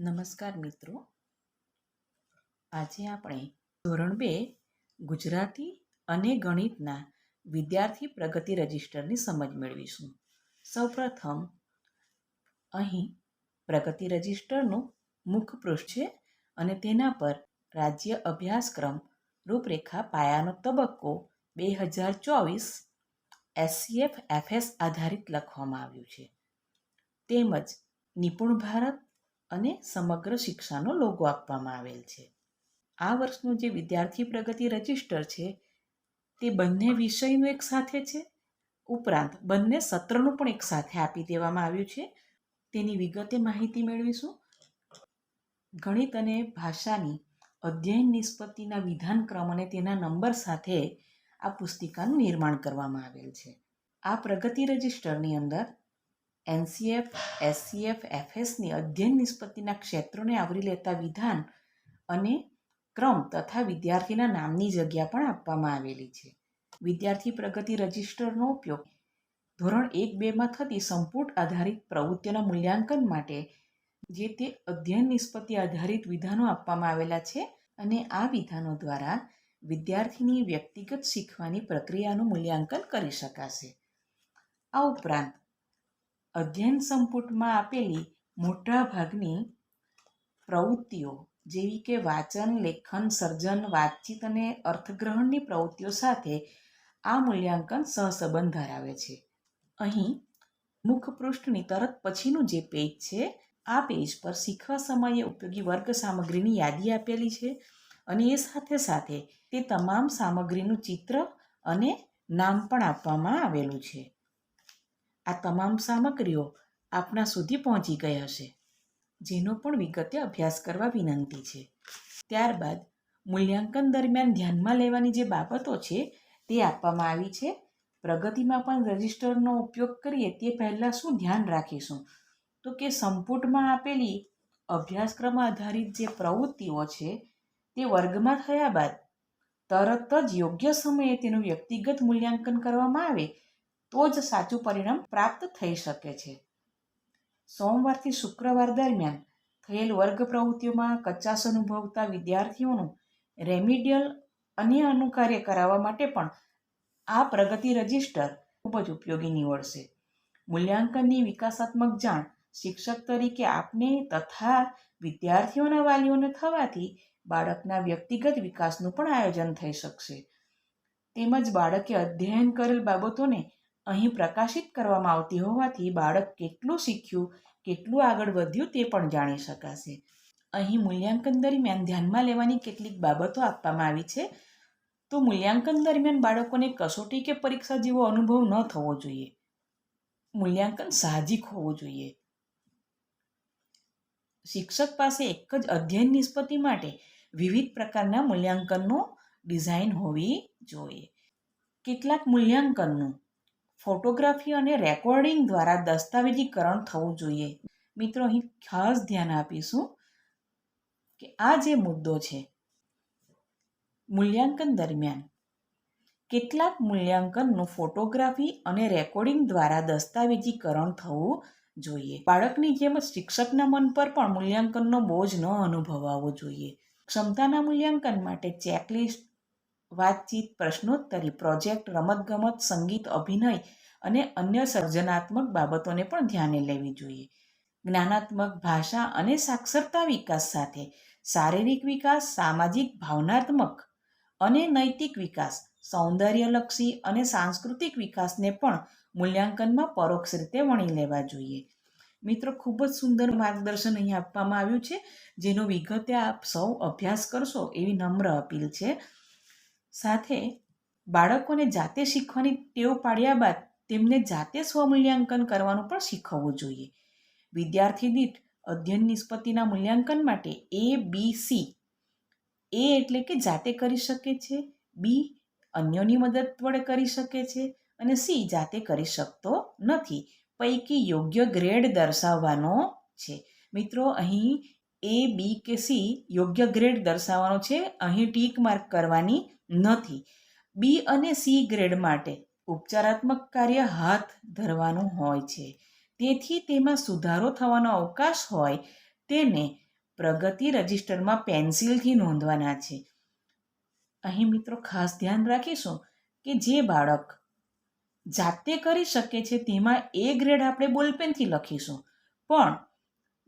નમસ્કાર મિત્રો. આજે આપણે ધોરણ બે, ગુજરાતી અને ગણિતના વિદ્યાર્થી પ્રગતિ રજિસ્ટરની સમજ મેળવીશું. સૌપ્રથમ, અહીં પ્રગતિ રજિસ્ટરનું મુખ પૃષ્ઠ છે અને તેના પર રાજ્ય અભ્યાસક્રમ રૂપરેખા પાયાનો તબક્કો બે હજાર ચોવીસ એસસીએફ એફએસ આધારિત લખવામાં આવ્યું છે. તેમજ નિપુણ ભારત અને સમગ્ર શિક્ષાનો લોગો આપવામાં આવેલ છે. આ વર્ષનું જે વિદ્યાર્થી પ્રગતિ રજિસ્ટર છે, તે બંને વિષયનું એક સાથે છે. ઉપરાંત બંને સત્રનું પણ એક સાથે આપી દેવામાં આવ્યું છે. તેની વિગતે માહિતી મેળવીશું. ગણિત અને ભાષાની અધ્યયન નિષ્પત્તિના વિધાનક્રમ અને તેના નંબર સાથે આ પુસ્તિકાનું નિર્માણ કરવામાં આવેલ છે. આ પ્રગતિ રજિસ્ટરની અંદર એનસીએફ, એસસીએફ એફએસની અધ્યયન નિષ્પત્તિના ક્ષેત્રોને આવરી લેતા વિધાન અને ક્રમ તથા વિદ્યાર્થીના નામની જગ્યા પણ આપવામાં આવેલી છે. વિદ્યાર્થી પ્રગતિ રજિસ્ટરનો ઉપયોગ ધોરણ એક બેમાં થતી સંપુટ આધારિત પ્રવૃત્તિઓના મૂલ્યાંકન માટે, જે તે અધ્યયન નિષ્પત્તિ આધારિત વિધાનો આપવામાં આવેલા છે અને આ વિધાનો દ્વારા વિદ્યાર્થીની વ્યક્તિગત શીખવાની પ્રક્રિયાનું મૂલ્યાંકન કરી શકાશે. આ ઉપરાંત અધ્યયન સંપુટમાં આપેલી મોટા ભાગની પ્રવૃત્તિઓ, જેવી કે વાચન, લેખન, સર્જન, વાતચીત અને અર્થગ્રહણની પ્રવૃત્તિઓ સાથે આ મૂલ્યાંકન સહસંબંધ ધરાવે છે. અહીં મુખપૃષ્ઠની તરત પછીનું જે પેજ છે, આ પેજ પર શીખવા સમયે ઉપયોગી વર્ગ સામગ્રીની યાદી આપેલી છે અને એ સાથે સાથે તે તમામ સામગ્રીનું ચિત્ર અને નામ પણ આપવામાં આવેલું છે. આ તમામ સામગ્રીઓ આપના સુધી પહોંચી ગઈ હશે જેનો પણ વિગતે અભ્યાસ કરવા વિનંતી છે. ત્યારબાદ, મૂલ્યાંકન દરમિયાન ધ્યાનમાં લેવાની જે બાબતો છે તે આપવામાં આવી છે. પ્રગતિમાં પણ રજિસ્ટરનો ઉપયોગ કરીએ તે પહેલાં શું ધ્યાન રાખીશું? તો કે સંપુટમાં આપેલી અભ્યાસક્રમ આધારિત જે પ્રવૃત્તિઓ છે તે વર્ગમાં થયા બાદ તરત જ યોગ્ય સમયે તેનું વ્યક્તિગત મૂલ્યાંકન કરવામાં આવે તો જ સાચું પરિણામ પ્રાપ્ત થઈ શકે છે. સોમવારથી શુક્રવાર દરમિયાન થયેલ વર્ગ પ્રવૃત્તિઓમાં કચાશ અનુભવતા વિદ્યાર્થીઓનું રેમિડિયલ અને અનુકાર્ય કરાવવા માટે પણ આ પ્રગતિ રજિસ્ટર ખૂબ જ ઉપયોગી નીવડશે. મૂલ્યાંકનની વિકાસાત્મક જાણ શિક્ષક તરીકે આપને તથા વિદ્યાર્થીઓના વાલીઓને થવાથી બાળકના વ્યક્તિગત વિકાસનું પણ આયોજન થઈ શકશે. તેમજ બાળકે અધ્યયન કરેલ બાબતોને અહીં પ્રકાશિત કરવામાં આવતી હોવાથી બાળક કેટલું શીખ્યું, કેટલું આગળ વધ્યું તે પણ જાણી શકાશે. અહીં મૂલ્યાંકન દરમિયાન ધ્યાનમાં લેવાની કેટલીક બાબતો આપવામાં આવી છે. તો મૂલ્યાંકન દરમિયાન બાળકોને કસોટી કે પરીક્ષા જેવો અનુભવ ન થવો જોઈએ. મૂલ્યાંકન સાહજિક હોવું જોઈએ. શિક્ષક પાસે એક જ અધ્યયન નિષ્પત્તિ માટે વિવિધ પ્રકારના મૂલ્યાંકનનો ડિઝાઇન હોવી જોઈએ. કેટલાક મૂલ્યાંકનનું ફોટોગ્રાફી અને રેકોર્ડિંગ દ્વારા દસ્તાવેજીકરણ થવું જોઈએ. મિત્રો, અહીં ખાસ ધ્યાન આપીશું કે આ જે મુદ્દો છે, મૂલ્યાંકન દરમિયાન કેટલાક મૂલ્યાંકનનું ફોટોગ્રાફી અને રેકોર્ડિંગ દ્વારા દસ્તાવેજીકરણ થવું જોઈએ. બાળકની જેમ શિક્ષકના મન પર પણ મૂલ્યાંકનનો બોજ ન અનુભવાવો જોઈએ. ક્ષમતાના મૂલ્યાંકન માટે ચેકલિસ્ટ વાતચીત, પ્રશ્નોત્તરી, પ્રોજેક્ટ, રમતગમત, સંગીત, અભિનય અને અન્ય સર્જનાત્મક બાબતોને પણ ધ્યાને લેવી જોઈએ. જ્ઞાનાત્મક ભાષા અને સાક્ષરતા વિકાસ સાથે શારીરિક વિકાસ, સામાજિક, ભાવનાત્મક અને નૈતિક વિકાસ, સૌંદર્યલક્ષી અને સાંસ્કૃતિક વિકાસને પણ મૂલ્યાંકનમાં પરોક્ષ રીતે વણી લેવા જોઈએ. મિત્રો, ખૂબ જ સુંદર માર્ગદર્શન અહીં આપવામાં આવ્યું છે. જેનો વિગતે આપ સૌ અભ્યાસ કરશો એવી નમ્ર અપીલ છે. સાથે બાળકોને જાતે શીખવાની ટેવ પાડ્યા બાદ તેમને જાતે સ્વમૂલ્યાંકન કરવાનું પણ શીખવવું જોઈએ. વિદ્યાર્થી દીઠ અધ્યયન નિષ્પત્તિના મૂલ્યાંકન માટે એ બી સી એ એટલે કે જાતે કરી શકે છે બી અન્યોની મદદ વડે કરી શકે છે અને સી જાતે કરી શકતો નથી. પૈકી યોગ્ય ગ્રેડ દર્શાવવાનો છે. મિત્રો, અહીં એ બી કે સી યોગ્ય ગ્રેડ દર્શાવવાનો છે. અહીં ટીક માર્ક કરવાની નથી. બી અને સી ગ્રેડ માટે ઉપચારાત્મક કાર્ય હાથ ધરવાનું હોય છે. તેથી તેમાં સુધારો થવાનો અવકાશ હોય તેને પ્રગતિ રજિસ્ટરમાં પેન્સિલથી નોંધવાના છે. અહીં મિત્રો ખાસ ધ્યાન રાખીશું કે જે બાળક જાતે કરી શકે છે તેમાં એ ગ્રેડ આપણે બોલપેનથી લખીશું. પણ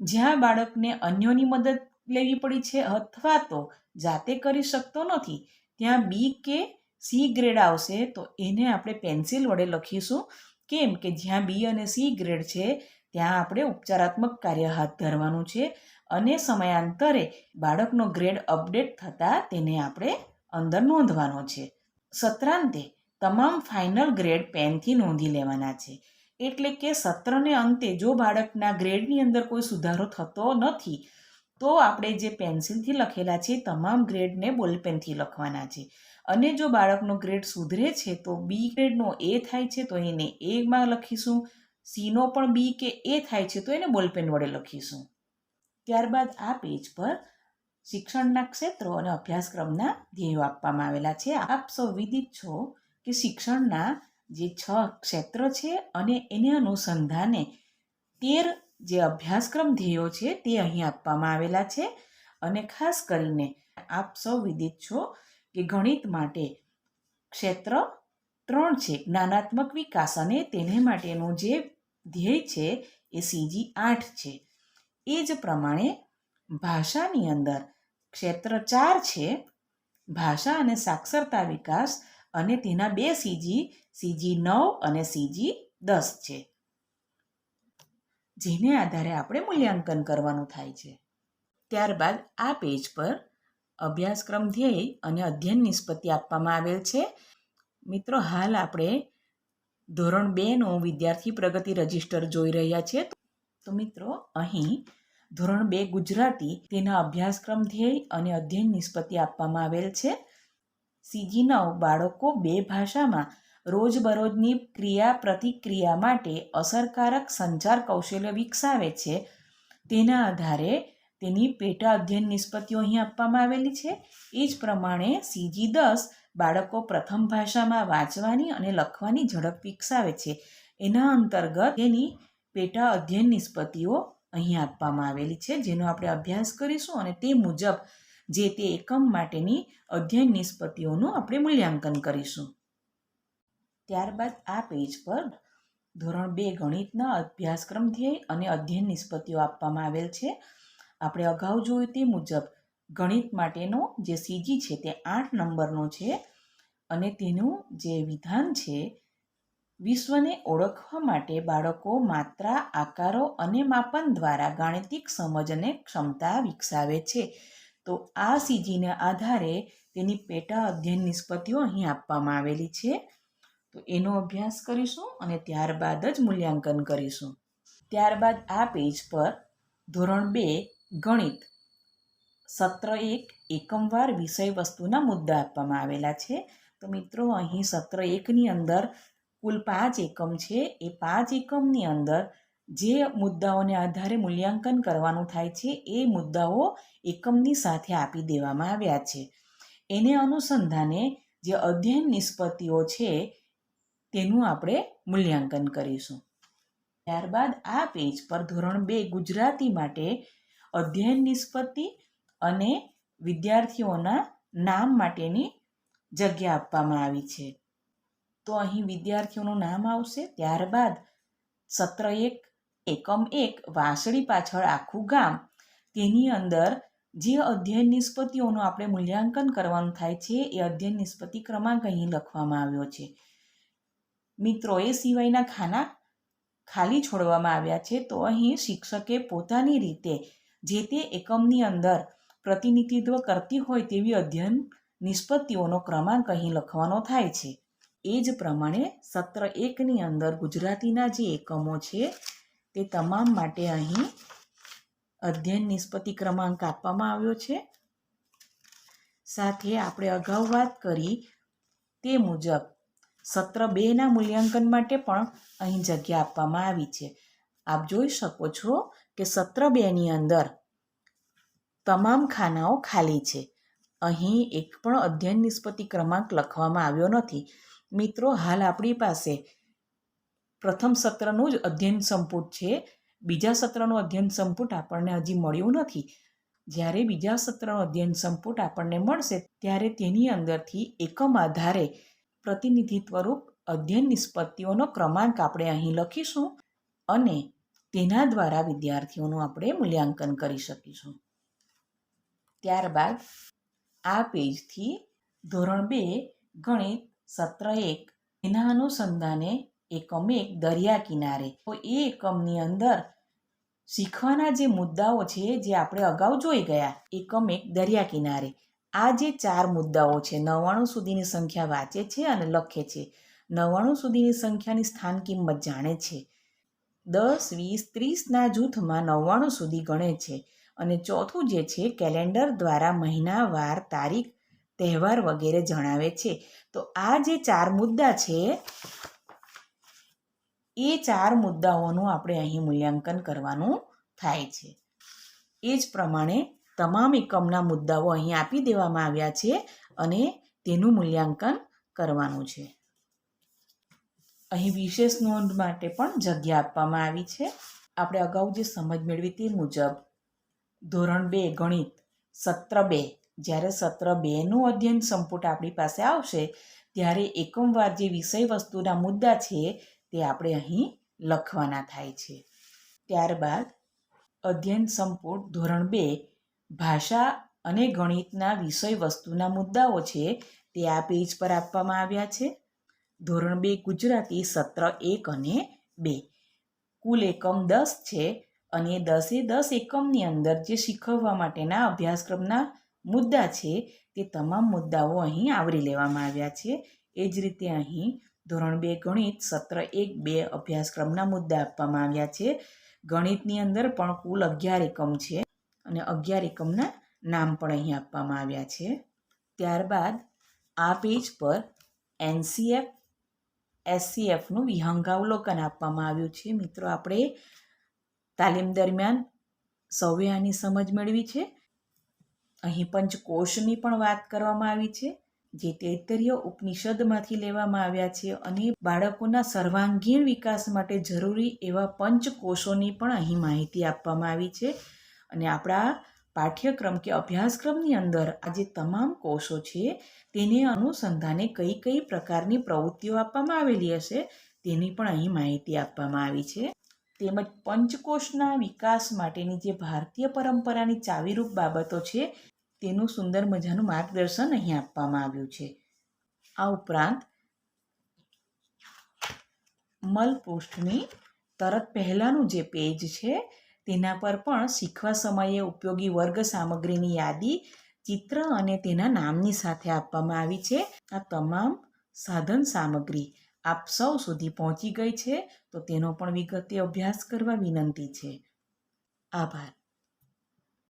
જ્યાં બાળકને અન્યોની મદદ લેવી પડી છે અથવા તો જાતે કરી શકતો નથી ત્યાં બી કે સી ગ્રેડ આવશે, તો એને આપણે પેન્સિલ વડે લખીશું. કેમ કે જ્યાં બી અને સી ગ્રેડ છે, ત્યાં આપણે ઉપચારાત્મક કાર્ય હાથ ધરવાનું છે અને સમયાંતરે બાળકનો ગ્રેડ અપડેટ થતાં તેને આપણે અંદર નોંધવાનો છે. સત્રાંતે તમામ ફાઇનલ ગ્રેડ પેનથી નોંધી લેવાના છે. એટલે કે સત્રને અંતે જો બાળકના ગ્રેડની અંદર કોઈ સુધારો થતો નથી તો આપણે જે પેન્સિલથી લખેલા છે તમામ ગ્રેડને બોલપેનથી લખવાના છે. અને જો બાળકનો ગ્રેડ સુધરે છે તો બી ગ્રેડનો એ થાય છે તો એને એમાં લખીશું. સીનો પણ બી કે એ થાય છે તો એને બોલપેન વડે લખીશું. ત્યારબાદ આ પેજ પર શિક્ષણના ક્ષેત્રો અને અભ્યાસક્રમના ધ્યેયો આપવામાં આવેલા છે. આપ સૌ વિદિત છો કે શિક્ષણના જે છ ક્ષેત્ર છે અને એને અનુસંધાને તેર જે અભ્યાસક્રમ ધ્યેયો છે તે અહીં આપવામાં આવેલા છે. અને ખાસ કરીને આપ સૌ વિદિત છો કે ગણિત માટે ક્ષેત્ર ત્રણ છે. જ્ઞાનાત્મક વિકાસ અને તેને માટેનું જે ધ્યેય છે એ સીજી આઠ છે. એ જ પ્રમાણે ભાષાની અંદર ક્ષેત્ર ચાર છે. ભાષા અને સાક્ષરતા વિકાસ અને તેના બે સીજી સીજી નવ અને સીજી દસ છે. જેને આધારે આપણે મૂલ્યાંકન કરવાનું થાય છે. ત્યારબાદ આ પેજ પર અભ્યાસક્રમ ધ્યેય અને અધ્યયન નિષ્પત્તિ આપવામાં આવેલ છે. મિત્રો, હાલ આપણે ધોરણ બેનું વિદ્યાર્થી પ્રગતિ રજિસ્ટર જોઈ રહ્યા છીએ તો મિત્રો, અહીં ધોરણ બે ગુજરાતી તેના અભ્યાસક્રમ ધ્યેય અને અધ્યયન નિષ્પત્તિ આપવામાં આવેલ છે. સીજી નવ, બાળકો બે ભાષામાં રોજબરોજની ક્રિયા પ્રતિક્રિયા માટે અસરકારક સંચાર કૌશલ્ય વિકસાવે છે. તેના આધારે તેની પેટા અધ્યયન નિષ્પત્તિઓ અહીં આપવામાં આવેલી છે. એ જ પ્રમાણે સીજી દસ બાળકો પ્રથમ ભાષામાં વાંચવાની અને લખવાની ઝડપ વિકસાવે છે. એના અંતર્ગત તેની પેટા અધ્યયન નિષ્પત્તિઓ અહીં આપવામાં આવેલી છે, જેનો આપણે અભ્યાસ કરીશું અને તે મુજબ જે તે એકમ માટેની અધ્યયન નિષ્પત્તિઓનું આપણે મૂલ્યાંકન કરીશું. ત્યારબાદ આ પેજ પર ધોરણ બે ગણિતના અભ્યાસક્રમ ધ્યેય અને અધ્યયન નિષ્પત્તિઓ આપવામાં આવેલ છે. આપણે અગાઉ જોયું તે મુજબ ગણિત માટેનો જે સીજી છે તે આઠ નંબરનો છે અને તેનું જે વિધાન છે વિશ્વને ઓળખવા માટે બાળકો માત્રા, આકારો અને માપન દ્વારા ગાણિતિક સમજ અને ક્ષમતા વિકસાવે છે. તો આ સીજીને આધારે તેની પેટા અધ્યયન નિષ્પત્તિઓ અહીં આપવામાં આવેલી છે. તો એનો અભ્યાસ કરીશું અને ત્યારબાદ જ મૂલ્યાંકન કરીશું. ત્યારબાદ આ પેજ પર ધોરણ બે, ગણિત. સત્ર એક, એકમવાર વિષય વસ્તુના મુદ્દા આપવામાં આવેલા છે. તો મિત્રો, અહીં સત્ર એકની અંદર કુલ પાંચ એકમ છે. એ પાંચ એકમની અંદર જે મુદ્દાઓને આધારે મૂલ્યાંકન કરવાનું થાય છે, એ મુદ્દાઓ એકમની સાથે આપી દેવામાં આવ્યા છે. એને અનુસંધાને જે અધ્યયન નિષ્પત્તિઓ છે તેનું આપણે મૂલ્યાંકન કરીશું. ત્યારબાદ આ પેજ પર ધોરણ બે ગુજરાતી માટે અધ્યયન નિષ્પત્તિ અને વિદ્યાર્થીઓના નામ માટેની જગ્યા આપવામાં આવી છે. તો અહીં વિદ્યાર્થીઓનું નામ આવશે. ત્યારબાદ સત્ર એક, એકમ એક, વાંસળી પાછળ આખું ગામ. તેની અંદર જે અધ્યયન નિષ્પત્તિઓનું આપણે મૂલ્યાંકન કરવાનું થાય છે, એ અધ્યયન નિષ્પત્તિ ક્રમાંક અહીં લખવામાં આવ્યો છે. મિત્રો, એ સિવાયના ખાના ખાલી છોડવામાં આવ્યા છે, તો અહીં શિક્ષકે પોતાની રીતે જે તે એકમની અંદર પ્રતિનિધિત્વ કરતી હોય તેવી અધ્યયન નિષ્પત્તિઓનો ક્રમાંક અહીં લખવાનો થાય છે. એ જ પ્રમાણે સત્ર એકની અંદર ગુજરાતીના જે એકમો છે, તે તમામ માટે અહીં અધ્યયન નિષ્પત્તિ ક્રમાંક આપવામાં આવ્યો છે. સાથે આપણે અગાઉ વાત કરી તે મુજબ સત્ર બેના મૂલ્યાંકન માટે પણ અહીં જગ્યા આપવામાં આવી છે. આપ જોઈ શકો છો કે સત્ર બેની અંદર તમામ ખાનાઓ ખાલી છે. અહીં એક પણ અધ્યયન નિષ્પત્તિ ક્રમાંક લખવામાં આવ્યો નથી. મિત્રો, હાલ આપણી પાસે પ્રથમ સત્રનું જ અધ્યયન સંપુટ છે. બીજા સત્રનું અધ્યયન સંપુટ આપણને હજી મળ્યું નથી. જ્યારે બીજા સત્રનો અધ્યયન સંપુટ આપણને મળશે, ત્યારે તેની અંદરથી એકમ આધારે પ્રતિનિધિત્વરૂપ અધ્યયન નિષ્પત્તિઓનો ક્રમાંક આપણે અહીં લખીશું અને તેના દ્વારા વિદ્યાર્થીઓનું આપણે મૂલ્યાંકન કરી શકીશું. ત્યારબાદ આ પેજથી ધોરણ બે, ગણિત સત્ર એક, એના અનુસંધાને એકમ એક દરિયા કિનારે. તો એ એકમની અંદર શીખવાના જે મુદ્દાઓ છે જે આપણે અગાઉ જોઈ ગયા, એકમ એક દરિયા કિનારે. આ જે ચાર મુદ્દાઓ છે, નવ્વાણું સુધીની સંખ્યા વાંચે છે અને લખે છે. નવ્વાણું સુધીની સંખ્યાની સ્થાન કિંમત જાણે છે. દસ, વીસ, ત્રીસના જૂથમાં નવ્વાણું સુધી ગણે છે અને ચોથું જે છે, કેલેન્ડર દ્વારા મહિના, વાર, તારીખ, તહેવાર વગેરે જણાવે છે. તો આ જે ચાર મુદ્દા છે, એ ચાર મુદ્દાઓનું આપણે અહીં મૂલ્યાંકન કરવાનું થાય છે. એ જ પ્રમાણે તમામ એકમના મુદ્દાઓ અહીં આપી દેવામાં આવ્યા છે અને તેનું મૂલ્યાંકન કરવાનું છે. અહીં વિશેષ નોંધ માટે પણ જગ્યા આપવામાં આવી છે. આપણે અગાઉ જે સમજ મેળવી તે મુજબ, ધોરણ બે, ગણિત, સત્ર બે, જ્યારે સત્ર બેનું અધ્યયન સંપુટ આપણી પાસે આવશે, ત્યારે એકમવાર જે વિષય વસ્તુના મુદ્દા છે તે આપણે અહીં લખવાના થાય છે. ત્યારબાદ, અધ્યયન સંપુટ ધોરણ બે ભાષા અને ગણિતના વિષય વસ્તુના મુદ્દાઓ છે તે આ પેજ પર આપવામાં આવ્યા છે. ધોરણ બે ગુજરાતી સત્ર એક અને બે. કુલ એકમ દસ છે અને દસે દસ એકમની અંદર જે શીખવવા માટેના અભ્યાસક્રમના મુદ્દા છે તે તમામ મુદ્દાઓ અહીં આવરી લેવામાં આવ્યા છે. એ જ રીતે અહીં ધોરણ બે ગણિત સત્ર એક બે અભ્યાસક્રમના મુદ્દા આપવામાં આવ્યા છે. ગણિતની અંદર પણ કુલ અગિયાર એકમ છે. અને અગિયાર એકમના નામ પણ અહીં આપવામાં આવ્યા છે. ત્યારબાદ આ પેજ પર એનસીએફ, એસસીએફનું વિહંગાવલોકન આપવામાં આવ્યું છે. મિત્રો, આપણે તાલીમ દરમિયાન સૌએ આની સમજ મેળવી છે. અહીં પંચકોશની પણ વાત કરવામાં આવી છે, જે તૈતરીય ઉપનિષદમાંથી લેવામાં આવ્યા છે અને બાળકોના સર્વાંગીણ વિકાસ માટે જરૂરી એવા પંચકોશોની પણ અહીં માહિતી આપવામાં આવી છે. અને આપણા પાઠ્યક્રમ કે અભ્યાસક્રમની અંદર આ જે તમામ કોષો છે, તેને અનુસંધાને કઈ કઈ પ્રકારની પ્રવૃત્તિઓ આપવામાં આવેલી હશે, તેની પણ અહીં માહિતી આપવામાં આવી છે. તેમજ પંચકોષના વિકાસ માટેની જે ભારતીય પરંપરાની ચાવીરૂપ બાબતો છે, તેનું સુંદર મજાનું માર્ગદર્શન અહીં આપવામાં આવ્યું છે. આ ઉપરાંત મલપૃષ્ઠની તરત પહેલાંનું જે પેજ છે તેના પર પણ શીખવા સમયે ઉપયોગી વર્ગ સામગ્રીની યાદી, ચિત્ર અને તેના નામની સાથે આપવામાં આવી છે. આ તમામ સાધન સામગ્રી આપ સૌ સુધી પહોંચી ગઈ છે, તો તેનો પણ વિગતે અભ્યાસ કરવા વિનંતી છે. આભાર.